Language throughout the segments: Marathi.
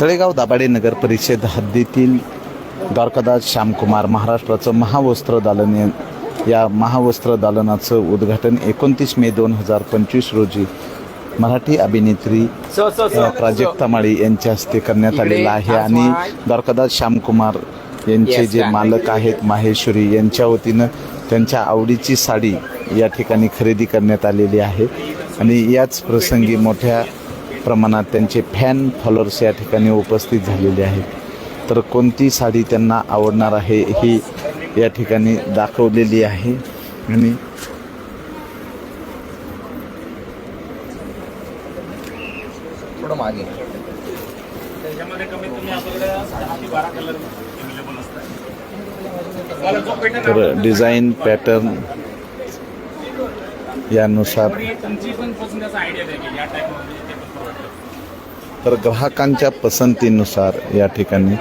तळेगाव दाभाडे नगर परिषद हद्दीतील द्वारकादास श्यामकुमार महाराष्ट्राचं महावस्त्र दालन या- महावस्त्र दालनाचं उद्घाटन एकोणतीस मे दोन हजार पंचवीस रोजी मराठी अभिनेत्री प्राजक्ता माळी यांच्या हस्ते करण्यात आलेलं आहे आणि द्वारकादास श्यामकुमार यांचे जे मालक आहेत माहेश्वरी यांच्या वतीनं त्यांच्या आवडीची साडी या ठिकाणी खरेदी करण्यात आलेली आहे. आणि याच प्रसंगी मोठ्या प्रमाणात त्यांचे फॅन फॉलोअर्स या ठिकाणी उपस्थित झालेले आहेत. तर कोणती साडी त्यांना आवडणार आहे ही या ठिकाणी दाखवलेली आहे. आणि थोडं मागे. त्याच्यामध्ये कमीत कमी आपल्याकडे दहा ते बारा कलर अवेलेबल असतात. तुम्हाला जो पेटर्न तर डिझाईन पॅटर्न यानुसार आणि तुमची पण पसंतीचा आयडिया द्या की या टाईपमध्ये ते पण परवडतं तर ग्राहकांच्या पसंतीनुसार या ठिकाणी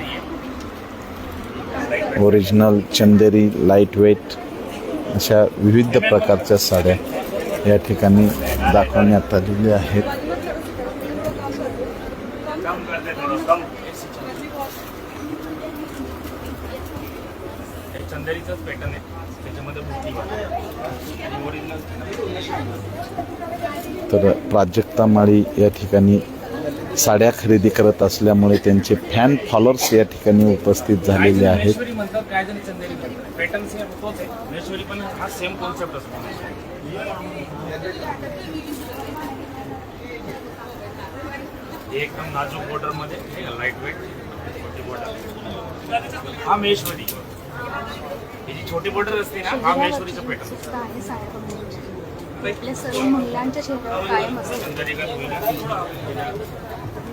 ही ओरिजिनल चंदेरी लाइट वेट अशा विविध प्रकारच्या साड्या या ठिकाणी दाखवण्यात आलेल्या आहेत कम करते थोडं कम हे चंदेरीचंच पॅटर्न आहे. त्याच्यामध्ये ओरिजिनल तर प्राजक्ता माळी या ठिकाणी साड्या खरेदी करत असल्यामुळे त्यांचे फॅन फॉलोअर्स या ठिकाणी उपस्थित झालेले आहेत. एकदम नाजूक बॉर्डरमध्ये लाइट वेट हा ही जी छोटी बॉर्डर असते ना हा महेश्वरीचा पॅटर्न आहे साड्या आपल्या सर्व महिलांच्या कायम असतात होईल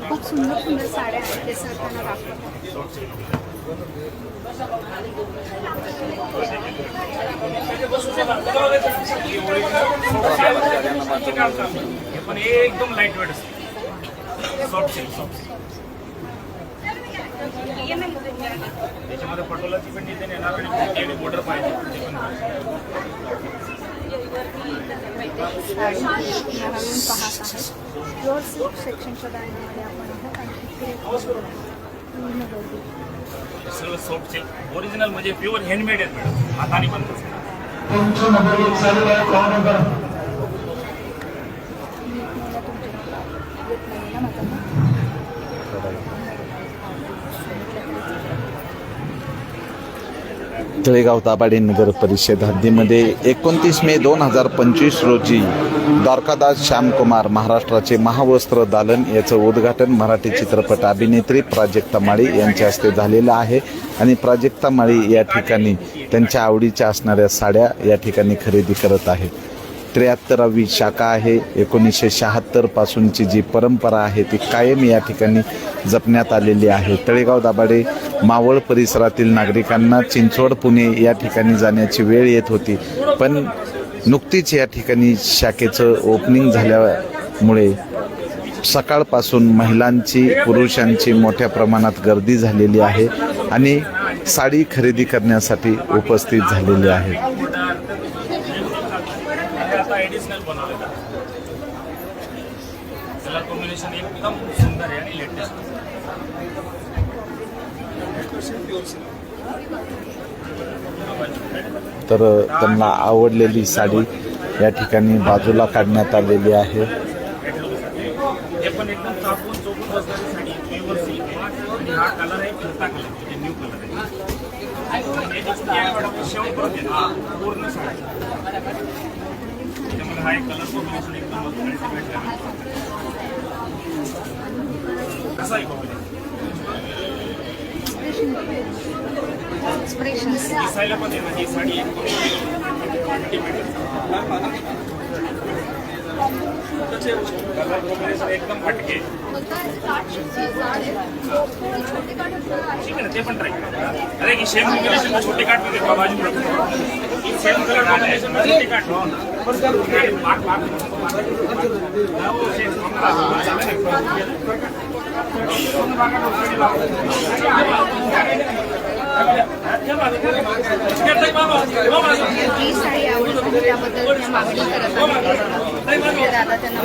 खूप सुंदर सुंदर साड्या आहेत ते सर त्यांना दाखवतात हे पण एकदम लाइट वेट असते. सॉफ्ट सिल्क सॉफ्ट सिल्क त्याच्यामध्ये पटोलाची पण डिझाईन येणार आणि मोठी आणि पाहिजे ते पण नवीन पाहत आहे प्युअर सिल्क सेक्शनच्या दाण्यामध्ये आपण आहोत आणि इथे सगळं सॉफ्ट सिल्क ओरिजिनल म्हणजे प्युअर हँडमेड आहेत मॅडम हाताने पण मला तुमच्या येत नाही ना माझा तळेगाव ताबाडे नगर परिषद हद्दीमध्ये एकोणतीस मे दोन हजार पंचवीस रोजी द्वारकादास श्यामकुमार महाराष्ट्राचे महावस्त्र दालन याचं उद्घाटन मराठी चित्रपट अभिनेत्री प्राजक्ता माळी यांच्या हस्ते झालेलं आहे. आणि प्राजक्ता माळी या ठिकाणी त्यांच्या आवडीच्या असणाऱ्या साड्या या ठिकाणी खरेदी करत आहेत. त्र्याहत्तरावी शाखा आहे. एकोणीसशे शहात्तर पासूनची जी परंपरा आहे ती कायम या ठिकाणी जपण्यात आलेली आहे. तळेगाव दाभाडे मावळ परिसरातील नागरिकांना चिंचवड पुणे या ठिकाणी जाण्याची वेळ येत होती. पण नुकतीच या ठिकाणी शाखेचं ओपनिंग झाल्यामुळे सकाळपासून महिलांची पुरुषांची मोठ्या प्रमाणात गर्दी झालेली आहे आणि साडी खरेदी करण्यासाठी उपस्थित झालेली आहे हे आता ॲडिशनल बनवलेलं आहे कलर कॉम्बिनेशन एकदम सुंदर आहे आणि लेटेस्ट तर त्यांना आवडलेली साडी या ठिकाणी बाजूला काढण्यात आलेली आहे. हे पण एकदम चापून चोपून बसणारी साडी आहे प्युअर सिल्क आहे. आणि हा कलर आहे फिरता कलर म्हणजे न्यू कलर आहे. आणि याच्यात या मॅडम शेवट परत येते पूर्ण साडी. त्याच्यामध्ये हा एक कलर कॉम्बिनेशन एकदम अल्टिमेट कसा आहे कॉम्बिनेशन एक्सप्रेशन दिसायला पण ही साडी कॉम्बिनेशन एकदम फटके ठीक आहे ना ते पण ट्राय करा. अरे की सेम कॉम्बिनेशन छोटे काटमध्ये बाबाजी ही सेम कलर कॉम्बिनेशनमध्ये छोटे काट. मार्क मार्क जी साडी आवडते त्याबद्दल त्या मागणी करत ते दादा त्यांना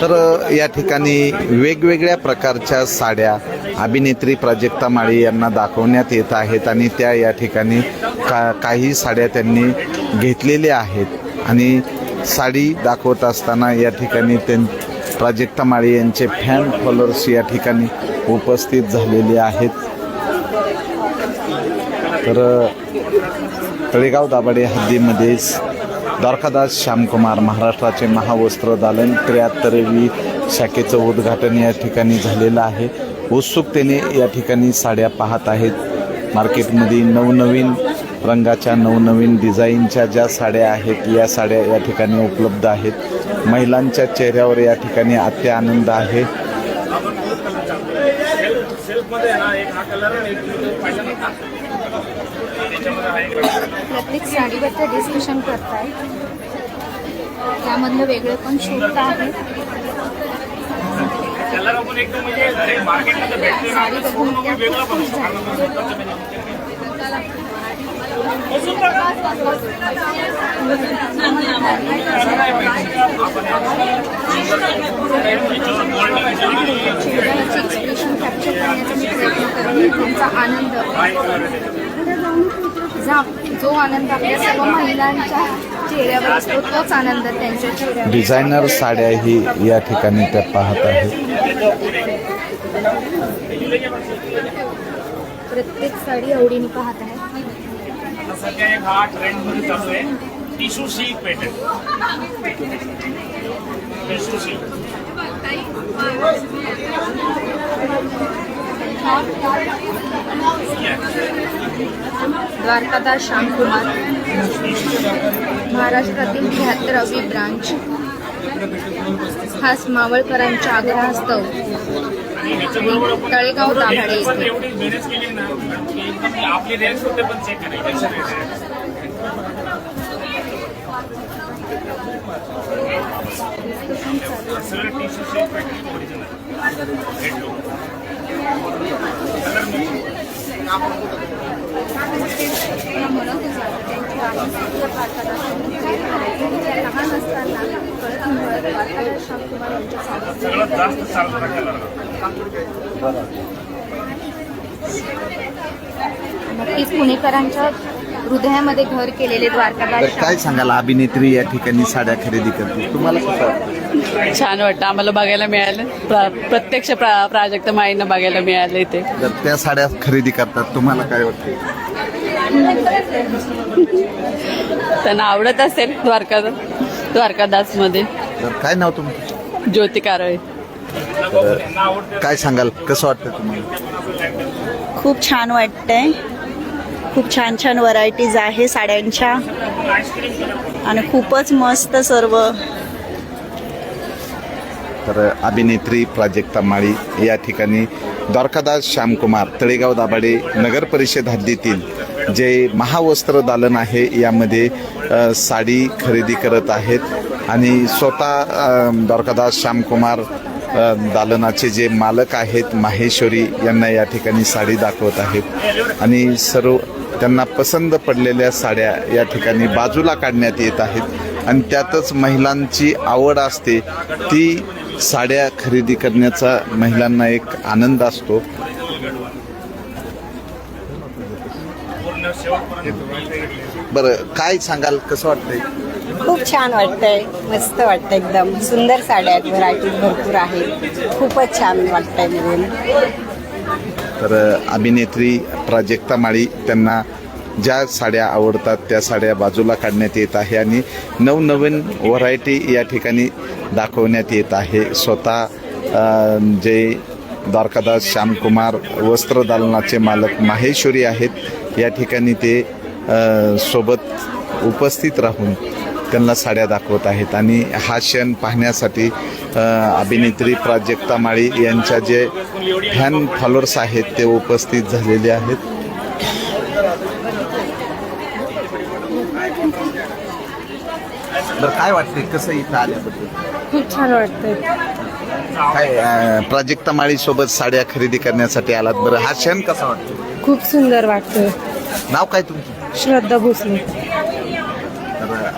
तर या ठिकाणी वेगवेगळ्या प्रकारच्या साड्या अभिनेत्री प्राजक्ता माळी यांना दाखवण्यात येत आहेत आणि त्या या ठिकाणी का काही साड्या त्यांनी घेतलेल्या आहेत. आणि साडी दाखवत असताना या ठिकाणी त्यां प्राजक्ता माळी यांचे फॅन फॉलोअर्स या ठिकाणी उपस्थित झालेले आहेत. तर तळेगाव दाभाडे हद्दीमध्येच द्वारकादास श्यामकुमार महाराष्ट्राचे महावस्त्र दालन त्र्याहत्तरवी शाखेचं उद्घाटन या ठिकाणी झालेलं आहे. उत्सुकतेने या ठिकाणी साड्या पाहत आहेत. मार्केटमध्ये नवनवीन रंगाच्या नवनवीन डिझाईनच्या ज्या साड्या आहेत या साड्या या ठिकाणी उपलब्ध आहेत. महिलांच्या चेहऱ्यावर या ठिकाणी अत्य आनंद आहे. सेल्फमध्ये आहे ना एक हा कलर आणि एक प्रत्येक साडीबद्दल डिस्कशन करताय. त्यामधलं वेगळं पण शोधत आहे? साडी बघून त्या खूप खुश झाल्या. एक्सप्रेशन कॅप्चर करण्याचा मी प्रयत्न करते त्यांचा आनंद. जा- जो आनंद आपल्या सर्व महिलांच्या चेहऱ्यावर असतो तोच आनंद त्यांच्या चेहऱ्यावर डिझायनर साड्याही या ठिकाणी त्या पाहत आहेत प्रत्येक साडी आवडीने पाहत आहे. सध्या एक हा ट्रेंडमध्ये चालू आहे tissue silk pattern tissue silk Dwarkadas Shyamkumar. महाराष्ट्रातील त्र्याहत्तरावी ब्रांच. खास मावळकरांच्या आग्रहास्तव तळेगाव दाभाडे पण येथे. एवढी मेहनत केली ना सगळं टिशू सिल्क ओरिजिनल सगळ्यात जास्त चालणारा कलर नक्कीच पुणेकरांच्या हृदयामध्ये घर केलेले तर द्वारकादास काय सांगाल? अभिनेत्री या ठिकाणी साड्या खरेदी करते तुम्हाला कसं वाटतं? छान वाटतं. आम्हाला बघायला मिळालं. प्र- प्रत्यक्ष प्रा प्राजक्त माईंना बघायला मिळालं इथे. जर त्या साड्या खरेदी करतात तुम्हाला काय वाटते? त्यांना आवडत असेल द्वारका द्वारकादासमध्ये. तर काय नाव तुमचं? ज्योती कारळे. काय सांगाल? कसं वाटतं तुम्हाला? खूप छान वाटतंय. खूप छान छान व्हरायटीज आहे साड्यांच्या. आणि खूपच मस्त सर्व. तर अभिनेत्री प्राजक्ता माळी या ठिकाणी द्वारकादास श्यामकुमार तळेगाव दाभाडे नगर परिषद हद्दीतील जे महावस्त्र दालन आहे यामध्ये साडी खरेदी करत आहेत. आणि स्वतः द्वारकादास श्यामकुमार दालनाचे जे मालक आहेत माहेश्वरी यांना या ठिकाणी साडी दाखवत आहेत. आणि सर्व त्यांना पसंत पडलेल्या साड्या या ठिकाणी बाजूला काढण्यात येत आहेत. आणि त्यातच महिलांची आवड असते ती साड्या खरेदी करण्याचा महिलांना एक आनंद असतो. बर बरं काय सांगाल? कसं वाटतंय? खूप छान वाटतंय. मस्त वाटतंय एकदम. सुंदर साड्या आहेत. व्हरायटीज भरपूर आहेत. खूपच छान वाटतंय तर अभिनेत्री प्राजक्ता माळी त्यांना ज्या साड्या आवडतात त्या साड्या बाजूला काढण्यात येत आहे आणि नवनवीन व्हरायटी या ठिकाणी दाखवण्यात येत आहे. स्वतः जे द्वारकादास श्यामकुमार वस्त्रदालनाचे मालक माहेश्वरी आहेत. या ठिकाणी ते सोबत उपस्थित राहून त्यांना साड्या दाखवत आहेत. आणि हा क्षण पाहण्यासाठी अभिनेत्री प्राजक्ता माळी यांच्या जे फॅन फॉलोअर्स आहेत ते उपस्थित झालेले आहेत. काय वाटते कसं इथं आल्याबद्दल? खूप छान वाटतंय. काय प्राजक्ता माळी सोबत साड्या खरेदी करण्यासाठी आलात बरं? हा क्षण कसा वाटतो खूप सुंदर वाटतंय. नाव काय तुमचं? श्रद्धा भोसले.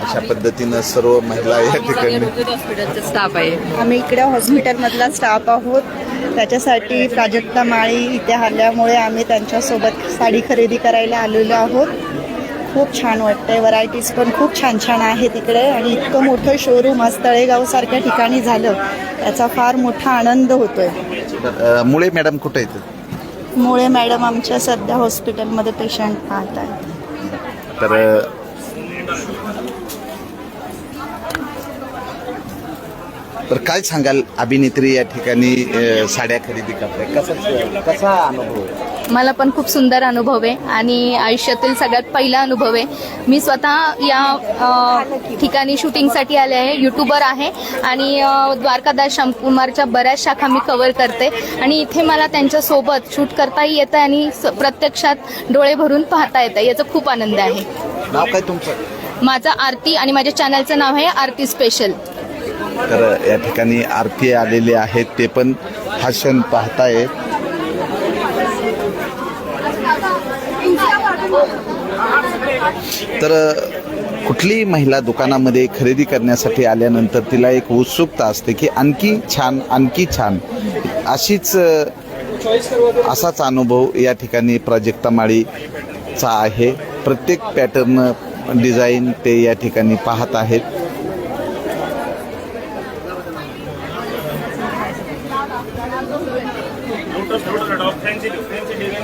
अशा पद्धतीनं सर्व महिला या ठिकाणी हॉस्पिटलचा स्टाफ आहे. आम्ही इकडे हॉस्पिटलमधला स्टाफ आहोत. त्याच्यासाठी प्राजक्ता माळी इथे आल्यामुळे आम्ही त्यांच्यासोबत साडी खरेदी करायला आलेलो आहोत. खूप छान वाटतंय. व्हरायटीज पण खूप छान छान आहेत इकडे. आणि इतकं मोठं शोरूम आज तळेगावसारख्या ठिकाणी झालं. त्याचा फार मोठा आनंद होतोय. अं, मुळे मॅडम कुठे आहेत? मुळे मॅडम आमच्या सध्या हॉस्पिटलमध्ये पेशंट पाहत आहेत तर तर काय सांगाल अभिनेत्री या ठिकाणी साड्या खरेदी करताय? कसा कसा अनुभव आहे? मला पण खूप सुंदर अनुभव आहे आणि आयुष्यातील सगळ्यात पहिला अनुभव आहे. मी स्वतः या अ, ठिकाणी शूटिंगसाठी आले आहे युट्यूबर आहे आणि अ, द्वारकादास श्यामकुमारच्या बऱ्याच शाखा मी कव्हर करते. आणि इथे मला त्यांच्यासोबत शूट करताही येतं आणि स- प्रत्यक्षात डोळे भरून पाहता येतं याचा खूप आनंद आहे. नाव काय तुमचं? माझं आरती आणि माझ्या चॅनलचं नाव आहे आरती स्पेशल तर या ठिकाणी आरती आलेले आहेत ते पण हा क्षण पाहतायत तर कुठलीही महिला दुकानामध्ये खरेदी करण्यासाठी आल्यानंतर तिला एक उत्सुकता असते की आणखी छान आणखी छान. अशीच असाच अनुभव या ठिकाणी प्राजक्ता माळीचा आहे. प्रत्येक पॅटर्न डिझाईन ते या ठिकाणी पाहत आहेत. Lotus lotus dog fancy fancy design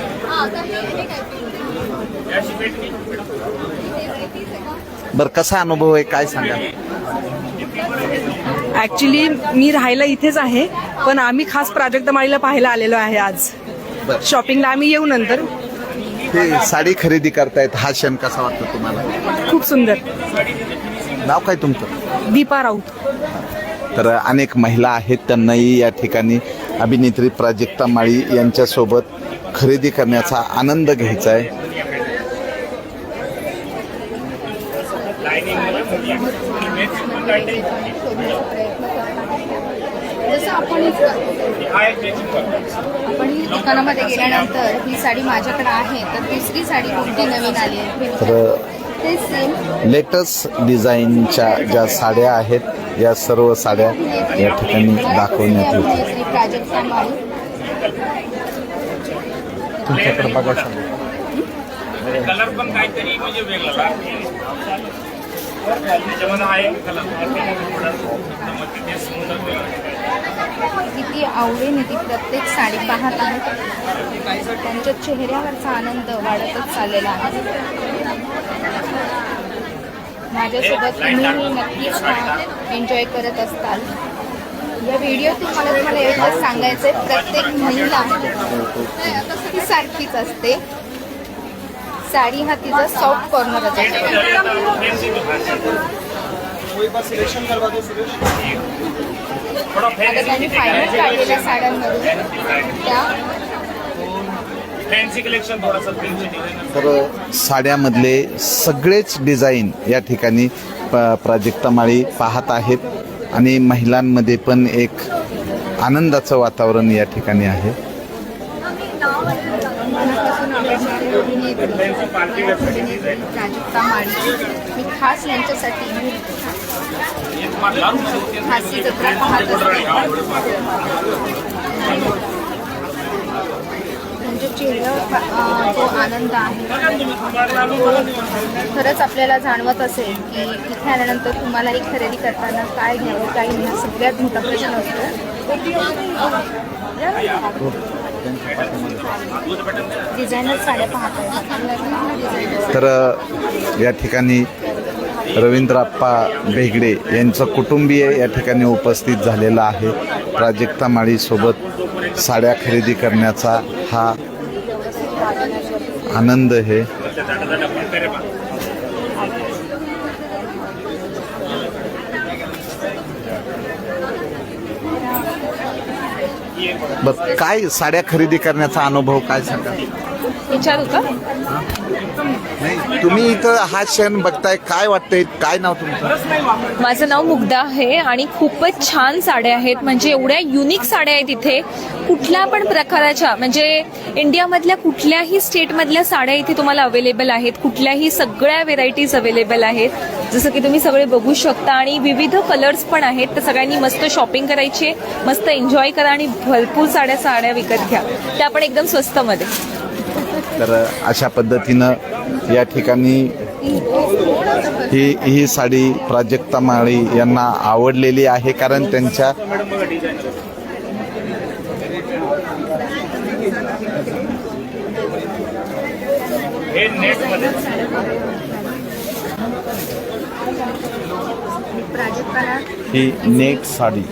याशी पेटली बरं कसा अनुभव आहे? काय सांगा ऍक्च्युली मी राहायला इथेच आहे पण आम्ही खास प्राजक्त माळीला पाहायला आलेलो आहे आज. बरं. शॉपिंगला आम्ही येऊ नंतर. ते साडी खरेदी करतायत हा क्षण कसा वाटतो तुम्हाला? खूप सुंदर. नाव काय तुमचं? दीपा राऊत. तर अनेक महिला आहेत त्यांनाही या ठिकाणी अभिनेत्री प्राजक्ता माळी यांच्यासोबत खरेदी करण्याचा आनंद घ्यायचा आहे. जसं आपण एक मॅचिंग करतो आपण दुकानामध्ये गेल्यानंतर ही साडी माझ्याकडे आहे तर दुसरी साडी कोणती नवीन आली आहे? तर ते सेम लेटेस्ट डिझाईनच्या ज्या साड्या आहेत या सर्व साड्या या ठिकाणी दाखवण्यात येतील. तुमच्याकडे बघा. कलर पण काहीतरी म्हणजे वेगळा त्याच्यामध्ये हा वेगळा किती आवडेल ती प्रत्येक साडी पाहत आहेत त्यांच्या चेहऱ्यावरचा आनंद वाढतच चाललेला आहे. माझ्यासोबत तुम्हीही नक्कीच एन्जॉय करत असताल. या व्हिडिओतून मला तुम्हाला एवढंच सांगायचं आहे प्रत्येक महिला सारखीच असते. साडी हा तिचा सॉफ्ट आता फॅन्सी त्यांनी फायनल काढलेल्या साड्यांमधून त्या. तर साड्यामधले सगळेच डिझाईन या ठिकाणी प- प्राजक्ता माळी पाहत आहेत. आणि महिलांमध्ये पण एक आनंदाचं वातावरण या ठिकाणी आहे. प्राजक्ता माळी मी खास यांच्यासाठी खासी जत्रा पाहत असते. त्यांच्या चेहऱ्यावर जो आनंद आहे. खरंच आपल्याला जाणवत असेल की इथे आल्यानंतर तुम्हालाही खरेदी करताना काय घ्यावं काय नाही सगळ्यात मोठा प्रश्न असतो. डिझायनर साड्या तर या ठिकाणी रवींद्रप्पा भेगडे यांचं कुटुंबीय या ठिकाणी उपस्थित झालेलं आहे. प्राजक्ता माळीसोबत साड्या खरेदी करण्याचा हा आनंद हे. काय साड्या खरेदी करण्याचा अनुभव काय सांगा विचारू का नाही तुम्ही इथं हा क्षण बघताय काय वाटतंय काय नाव तुमचं? माझं नाव मुग्धा आहे आणि खूपच छान साड्या आहेत. म्हणजे एवढ्या युनिक साड्या आहेत इथे. कुठल्या पण प्रकाराच्या म्हणजे इंडियामधल्या कुठल्याही स्टेटमधल्या साड्या इथे तुम्हाला अवेलेबल आहेत. कुठल्याही सगळ्या व्हेरायटीज अवेलेबल आहेत. जसं की तुम्ही सगळे बघू शकता आणि विविध कलर्स पण आहेत. तर सगळ्यांनी मस्त शॉपिंग करायची मस्त एन्जॉय करा आणि भरपूर साड्या साड्या विकत घ्या. त्या पण एकदम स्वस्तमध्ये. तर अशा पद्धतीनं या ठिकाणी ही ही साडी प्राजक्ता माळी यांना आवडलेली आहे कारण त्यांच्या ही नेट साडी.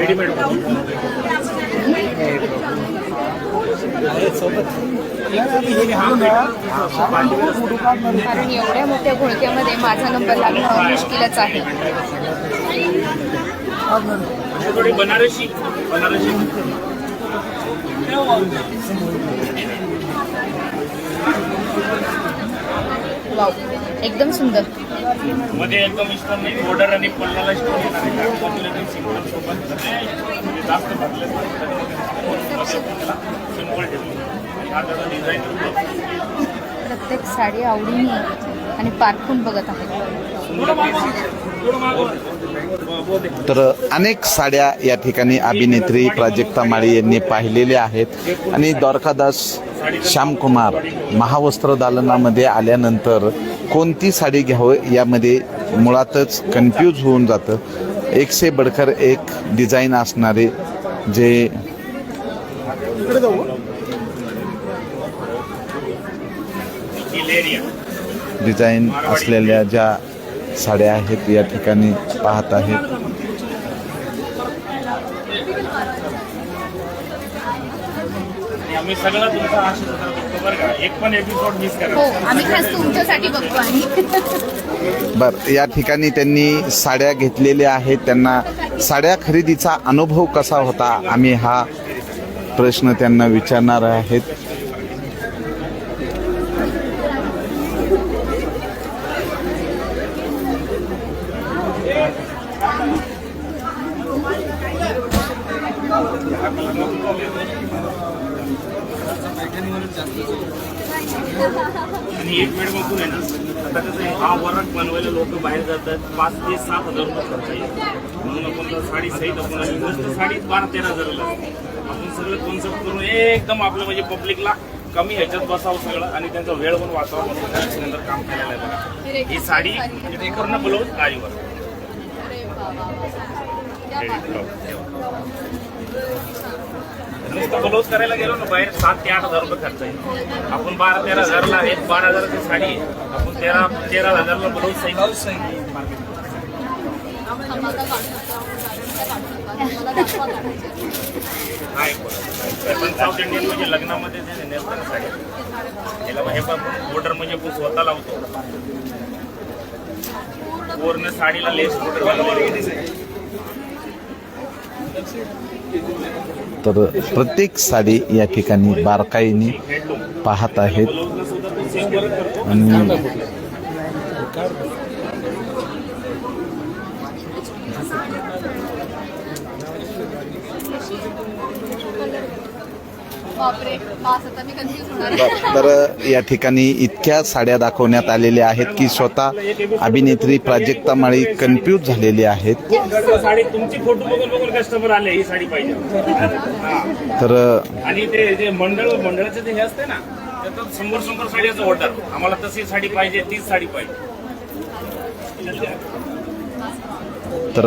रेडीमेड कारण एवढ्या मोठ्या घोळक्यामध्ये माझा नंबर लागणं मुश्किलच आहे. थोडी बनारसी बनारसी. वाव एकदम सुंदर. मध्ये एकदम इस्टर्न नाही बॉर्डर आणि पल्ल्याला स्टोन येणार आहे सोबत. म्हणजे जास्त भरले सिंपल ठेवलं हा त्याचा डिझाईन प्रत्येक साडी आवडीने आणि पारखून बघत आहे. तर अनेक साड्या या ठिकाणी अभिनेत्री प्राजक्ता माळी यांनी पाहिलेल्या आहेत. आणि द्वारकादास श्यामकुमार महावस्त्र दालनामध्ये आल्यानंतर कोणती साडी घ्यावं यामध्ये मुळातच कन्फ्यूज होऊन जातं. एकशे बडकर एक डिझाईन असणारे जे डिझाईन असलेल्या ज्या साड्या आहेत या ठिकाणी पाहत आहेत. आम्ही सगळं तुमचा आशीर्वाद बरं का एक पण एपिसोड मिस हो करा आम्ही खास तुमच्यासाठी बघतो आणि बर या ठिकाणी त्यांनी साड्या घेतलेल्या आहेत. त्यांना साड्या खरेदीचा अनुभव कसा होता? आम्ही हा प्रश्न त्यांना विचारणार आहेत आणि एक वेळ बघून आहे ना आता कसं आहे हा वरक बनवायला लोक बाहेर जातात पाच ते सात हजार रुपये खर्च येईल. म्हणून आपण जर साडी सहित आपण आली साडी बारा तेरा हजाराला आपण सगळं कॉन्सेप्ट करून एकदम आपलं म्हणजे पब्लिकला कमी ह्याच्यात बसावं सगळं आणि त्यांचा वेळ पण वाचावा म्हणून त्या काम केलेलं आहे ही साडी म्हणजे पूर्ण ब्लाऊज आईवर नुसतं ब्लाऊज करायला गेलो ना बाहेर सात ते आठ हजार रुपये खर्च आहे आपण बारा तेरा हजारला आहेत बारा हजाराची साडी आहे. आपण तेरा तेरा हजारला ब्लाऊज सही. पण साऊथ इंडियन म्हणजे लग्नामध्ये जे नेसतात साडी त्याला हे पण बॉर्डर म्हणजे आपण स्वतः लावतो पूर्ण साडीला लेस बॉर्डर तर प्रत्येक साडी या ठिकाणी बारकाईने पाहत आहेत. आणि बापरे पास आता मी कन्फ्यूज होणार ब- तर या ठिकाणी इतक्या साड्या दाखवण्यात आलेल्या आहेत की स्वतः अभिनेत्री प्राजक्ता माळी कन्फ्यूज झालेली आहेत. साडी तुमची फोटो बघून बघून कस्टमर आले साडी पाहिजे. तर आणि ते जे मंडळ मंडळाचं जे हे असते ना त्याच्यात शंभर शंभर साडीचं ऑर्डर आम्हाला तशी साडी पाहिजे तीच साडी पाहिजे. तर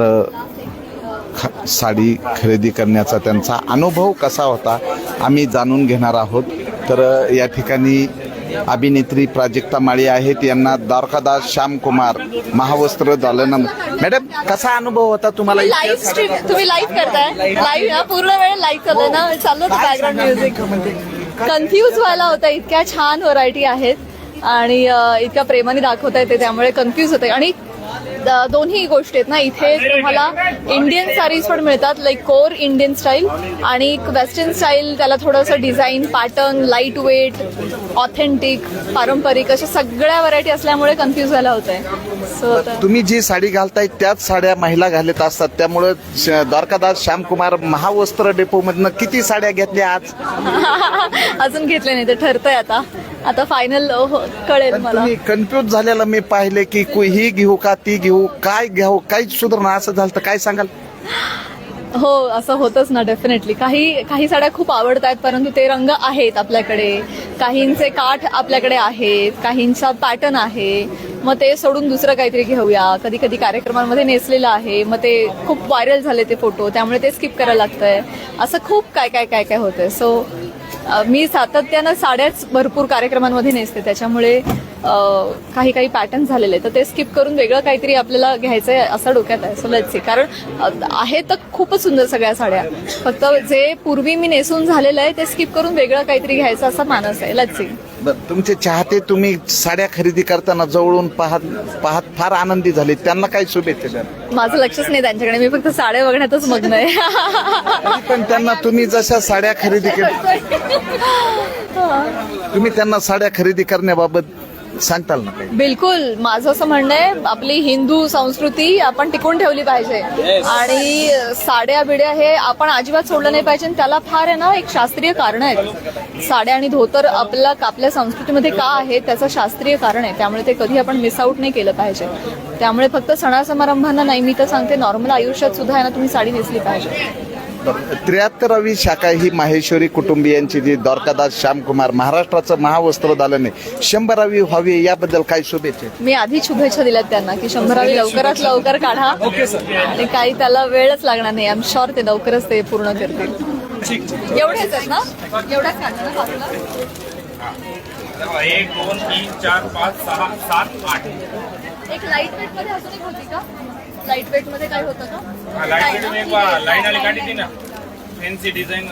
ख- साडी खरेदी करण्याचा त्यांचा अनुभव कसा होता आम्ही जाणून घेणार आहोत. तर या ठिकाणी अभिनेत्री प्राजक्ता माळी आहेत. यांना द्वारकादास श्यामकुमार महावस्त्र दालना मॅडम कसा अनुभव होता तुम्हाला लाईव्ह स्ट्रीम तुम्ही लाईव्ह करताय? लाईव्ह पूर्ण वेळ लाईव्ह ना? होतं बॅकग्राऊंड म्युझिक कन्फ्यूज व्हायला होता. इतक्या छान व्हरायटी आहेत. आणि इतक्या प्रेमाने दाखवता येते त्यामुळे कन्फ्यूज होते आणि दोन्ही गोष्टी आहेत ना. इथे तुम्हाला इंडियन साडीज पण मिळतात लाईक कोर इंडियन स्टाईल आणि वेस्टर्न स्टाईल त्याला थोडंसं design pattern light weight authentic पारंपरिक अशा सगळ्या व्हरायटी असल्यामुळे कन्फ्यूज व्हायला होत आहे सो तुम्ही जी साडी घालताय त्याच साड्या महिला घालत असतात. त्यामुळे श- द्वारकादास श्यामकुमार महावस्त्र डेपो मधनं किती साड्या घेतल्या आज? अजून घेतले नाही ते ठरतंय आता. आता फायनल कळेल मला. तुम्ही कन्फ्युज झालेला मी पाहिले की कु- ही घेऊ का ती घेऊ काय घेऊ काहीच सुधारणा असं झालं तर काय सांगाल? हो असं होतच ना डेफिनेटली काही काही साड्या खूप आवडतात परंतु ते रंग आहेत आपल्याकडे. काहींचे काठ आपल्याकडे आहेत काहींचा पॅटर्न आहे. मग ते सोडून दुसरं काहीतरी घेऊया. कधी कधी कार्यक्रमांमध्ये नेसलेलं आहे. मग ते खूप व्हायरल झाले ते फोटो त्यामुळे ते स्किप करायला लागतंय. असं खूप काय काय काय काय होतंय. सो मी सातत्यानं साड्याच भरपूर कार्यक्रमांमध्ये नेसते. त्याच्यामुळे काही काही पॅटर्न झालेले तर ते स्किप करून वेगळं काहीतरी आपल्याला घ्यायचंय असं डोक्यात आहे. सो लेट्स कारण आहे तर खूपच सुंदर सगळ्या साड्या. फक्त जे पूर्वी मी नेसून झालेलं आहे ते स्किप करून वेगळं काहीतरी घ्यायचं असा मानस आहे. लेट्स तुमचे चाहते तुम्ही साड्या खरेदी करताना जवळून पाहत पाहत फार आनंदी झाले. त्यांना काय शुभेच्छा माझं लक्षच नाही त्यांच्याकडे. मी फक्त साड्या बघण्यातच मग्न आहे. पण त्यांना तुम्ही जशा साड्या खरेदी केल्या तुम्ही त्यांना साड्या खरेदी करण्याबाबत सांगताल ना काही? बिलकुल. माझं असं म्हणणं आहे आपली हिंदू संस्कृती आपण टिकून ठेवली पाहिजे. आणि साड्या बिड्या हे आपण अजिबात सोडलं नाही पाहिजे आणि त्याला फार आहे ना एक शास्त्रीय कारण आहेत. साड्या आणि धोतर आपल्या आपल्या संस्कृतीमध्ये का आहे त्याचं शास्त्रीय कारण आहे. त्यामुळे ते कधी आपण मिस आउट नाही केलं पाहिजे. त्यामुळे फक्त सणासमारंभांना नाही मी तर सांगते नॉर्मल आयुष्यात सुद्धा आहे ना तुम्ही साडी नेसली पाहिजे. त्र्याहत्तरावी शाखा ही माहेश्वरी कुटुंबियांची जी द्वारकादास श्यामकुमार महाराष्ट्राचं महावस्त्र दालन आहे शंभरावी व्हावी याबद्दल काय शुभेच्छा. मी आधी शुभेच्छा दिल्यात त्यांना की शंभरावी लवकरात लवकर काढा. आणि काही त्याला वेळच लागणार नाही. आम शुअर ते लवकरच ते पूर्ण करतील. एवढेच आहेत ना? एवढ्याच काढणार? एक दोन तीन चार पाच सहा सात आठ. एक लाइट वेटमध्ये अजून एक होती का? लाइट वेटमध्ये काय होतं का? लाइट एक लाईन आली काढी ती ना. Fancy design